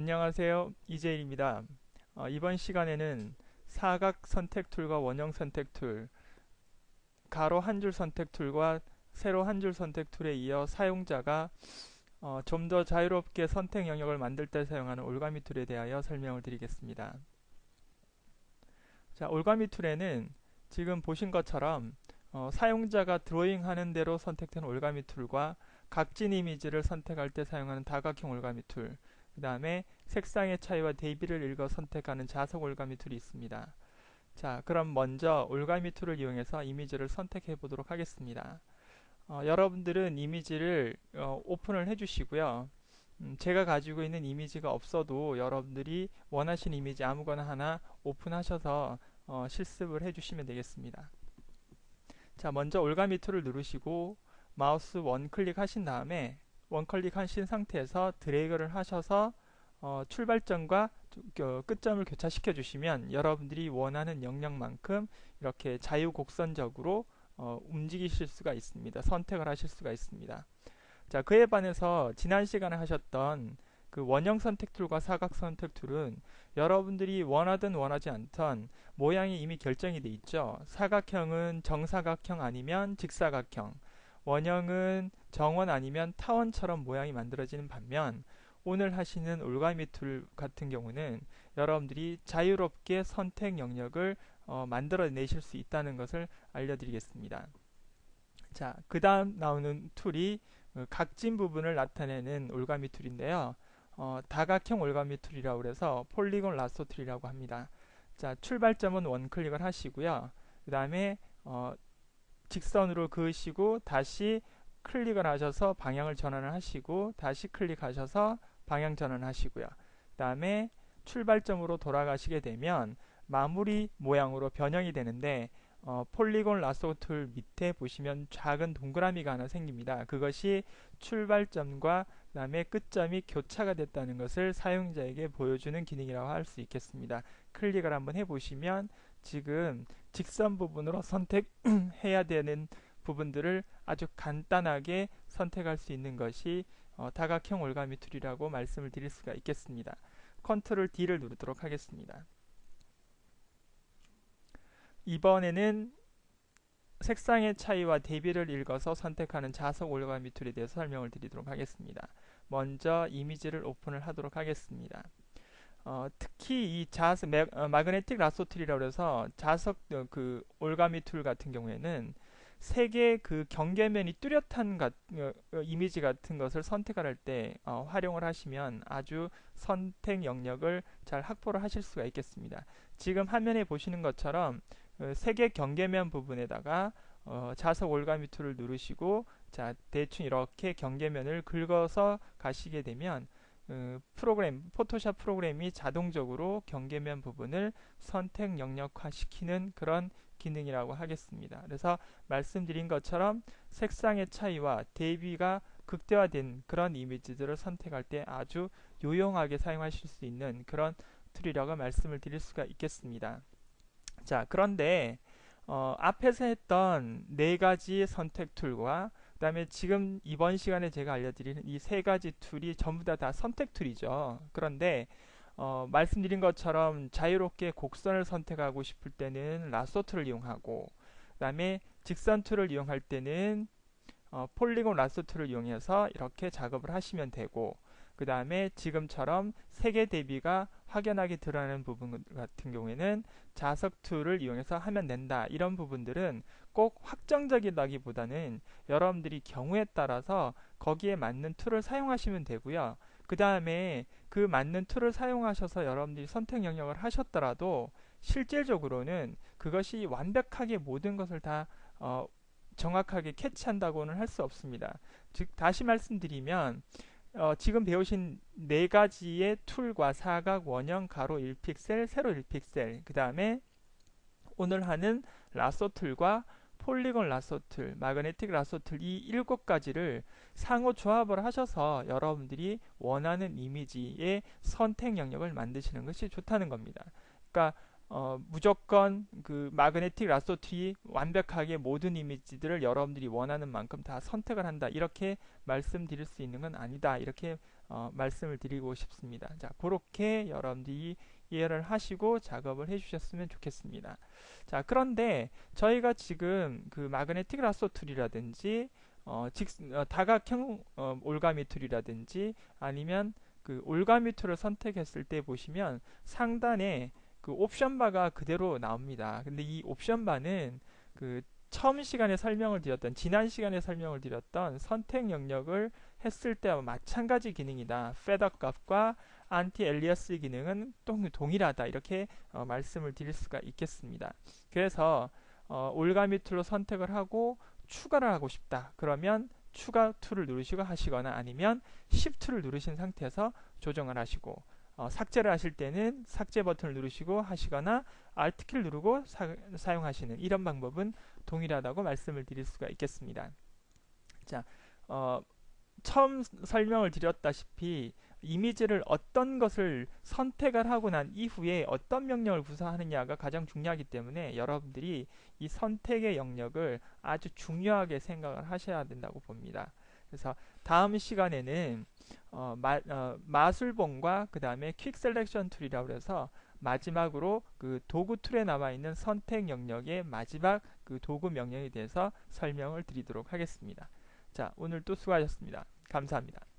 안녕하세요. 이재일입니다. 어, 이번 시간에는 사각 선택 툴과 원형 선택 툴, 가로 한 줄 선택 툴과 세로 한 줄 선택 툴에 이어 사용자가 어, 좀 더 자유롭게 선택 영역을 만들 때 사용하는 올가미 툴에 대하여 설명을 드리겠습니다. 자, 올가미 툴에는 지금 보신 것처럼 어, 사용자가 드로잉 하는 대로 선택된 올가미 툴과 각진 이미지를 선택할 때 사용하는 다각형 올가미 툴, 그 다음에 색상의 차이와 대비를 읽어 선택하는 자석 올가미 툴이 있습니다. 자, 그럼 먼저 올가미 툴을 이용해서 이미지를 선택해 보도록 하겠습니다. 어, 여러분들은 이미지를 어, 오픈을 해주시고요. 음, 제가 가지고 있는 이미지가 없어도 여러분들이 원하시는 이미지 아무거나 하나 오픈하셔서 어, 실습을 해주시면 되겠습니다. 자, 먼저 올가미 툴을 누르시고 마우스 원클릭 하신 다음에 원클릭 하신 상태에서 드래그를 하셔서 어, 출발점과 끝점을 교차시켜 주시면 여러분들이 원하는 영역만큼 이렇게 자유곡선적으로 어, 움직이실 수가 있습니다. 선택을 하실 수가 있습니다. 자, 그에 반해서 지난 시간에 하셨던 그 원형 선택 툴과 사각 선택 툴은 여러분들이 원하든 원하지 않던 모양이 이미 결정이 돼 있죠. 사각형은 정사각형 아니면 직사각형, 원형은 정원 아니면 타원처럼 모양이 만들어지는 반면 오늘 하시는 올가미 툴 같은 경우는 여러분들이 자유롭게 선택 영역을 어, 만들어 내실 수 있다는 것을 알려드리겠습니다. 자, 그 다음 나오는 툴이 어, 각진 부분을 나타내는 올가미 툴인데요. 어, 다각형 올가미 툴이라고 해서 폴리곤 라소 툴이라고 합니다. 자, 출발점은 원클릭을 하시고요. 그 다음에 어, 직선으로 그으시고 다시 클릭을 하셔서 방향을 전환을 하시고 다시 클릭하셔서 방향 전환 하시고요. 그 다음에 출발점으로 돌아가시게 되면 마무리 모양으로 변형이 되는데 어, 폴리곤 라소 툴 밑에 보시면 작은 동그라미가 하나 생깁니다. 그것이 출발점과 그 다음에 끝점이 교차가 됐다는 것을 사용자에게 보여주는 기능이라고 할 수 있겠습니다. 클릭을 한번 해보시면 지금 직선 부분으로 선택해야 되는 부분들을 아주 간단하게 선택할 수 있는 것이 어, 다각형 올가미 툴이라고 말씀을 드릴 수가 있겠습니다. 컨트롤 D를 누르도록 하겠습니다. 이번에는 색상의 차이와 대비를 읽어서 선택하는 자석 올가미 툴에 대해서 설명을 드리도록 하겠습니다. 먼저 이미지를 오픈을 하도록 하겠습니다. 어, 특히 이 자석 매, 어, 마그네틱 라소 툴이라고 해서 자석 어, 그 올가미 툴 같은 경우에는 세 개의 그 경계면이 뚜렷한 가, 어, 어, 이미지 같은 것을 선택할 때 어, 활용을 하시면 아주 선택 영역을 잘 확보를 하실 수가 있겠습니다. 지금 화면에 보시는 것처럼 어, 세개 경계면 부분에다가 어, 자석 올가미 툴을 누르시고 자 대충 이렇게 경계면을 긁어서 가시게 되면 그 프로그램 포토샵 프로그램이 자동적으로 경계면 부분을 선택 영역화 시키는 그런 기능이라고 하겠습니다. 그래서 말씀드린 것처럼 색상의 차이와 대비가 극대화된 그런 이미지들을 선택할 때 아주 요용하게 사용하실 수 있는 그런 툴이라고 말씀을 드릴 수가 있겠습니다. 자, 그런데 어, 앞에서 했던 네 가지 선택 툴과 그 다음에 지금 이번 시간에 제가 알려드리는 이 세 가지 툴이 전부 다, 다 선택 툴이죠. 그런데 어, 말씀드린 것처럼 자유롭게 곡선을 선택하고 싶을 때는 라소 툴을 이용하고 그 다음에 직선 툴을 이용할 때는 어, 폴리곤 라소 툴을 이용해서 이렇게 작업을 하시면 되고 그 다음에 지금처럼 색의 대비가 확연하게 드러나는 부분 같은 경우에는 자석 툴을 이용해서 하면 된다. 이런 부분들은 꼭 확정적이다기보다는 여러분들이 경우에 따라서 거기에 맞는 툴을 사용하시면 되고요. 그 다음에 그 맞는 툴을 사용하셔서 여러분들이 선택 영역을 하셨더라도 실질적으로는 그것이 완벽하게 모든 것을 다 어, 정확하게 캐치한다고는 할 수 없습니다. 즉 다시 말씀드리면 어, 지금 배우신 네 가지의 툴과 사각, 원형, 가로 1픽셀, 세로 1픽셀, 그 다음에 오늘 하는 라소 툴과 폴리곤 라소 툴, 마그네틱 라소 툴이 일곱 가지를 상호 조합을 하셔서 여러분들이 원하는 이미지의 선택 영역을 만드시는 것이 좋다는 겁니다. 그러니까 어, 무조건 그 마그네틱 라소트리 완벽하게 모든 이미지들을 여러분들이 원하는 만큼 다 선택을 한다 이렇게 말씀드릴 수 있는 건 아니다 이렇게 어, 말씀을 드리고 싶습니다. 자, 그렇게 여러분들이 이해를 하시고 작업을 해주셨으면 좋겠습니다. 자, 그런데 저희가 지금 그 마그네틱 라소 툴이라든지 어, 직, 어, 다각형 어, 올가미 툴이라든지 아니면 그 올가미 툴을 선택했을 때 보시면 상단에 그 옵션 바가 그대로 나옵니다. 근데 이 옵션 바는 그 처음 시간에 설명을 드렸던 지난 시간에 설명을 드렸던 선택 영역을 했을 때와 마찬가지 기능이다. 페더 값과 안티 엘리어스 기능은 동일하다. 이렇게 어, 말씀을 드릴 수가 있겠습니다. 그래서 어, 올가미 툴로 선택을 하고 추가를 하고 싶다. 그러면 추가 툴을 누르시고 하시거나 아니면 Shift를 누르신 상태에서 조정을 하시고 어, 삭제를 하실 때는 삭제 버튼을 누르시고 하시거나 Alt키를 누르고 사, 용하시는 이런 방법은 동일하다고 말씀을 드릴 수가 있겠습니다. 자, 어, 처음 설명을 드렸다시피 이미지를 어떤 것을 선택을 하고 난 이후에 어떤 명령을 구사하느냐가 가장 중요하기 때문에 여러분들이 이 선택의 영역을 아주 중요하게 생각을 하셔야 된다고 봅니다. 그래서 다음 시간에는 어, 마, 어, 마술봉과 그 다음에 퀵 셀렉션 툴이라고 해서 마지막으로 그 도구 툴에 남아 있는 선택 영역의 마지막 그 도구 명령에 대해서 설명을 드리도록 하겠습니다. 자, 오늘 또 수고하셨습니다. 감사합니다.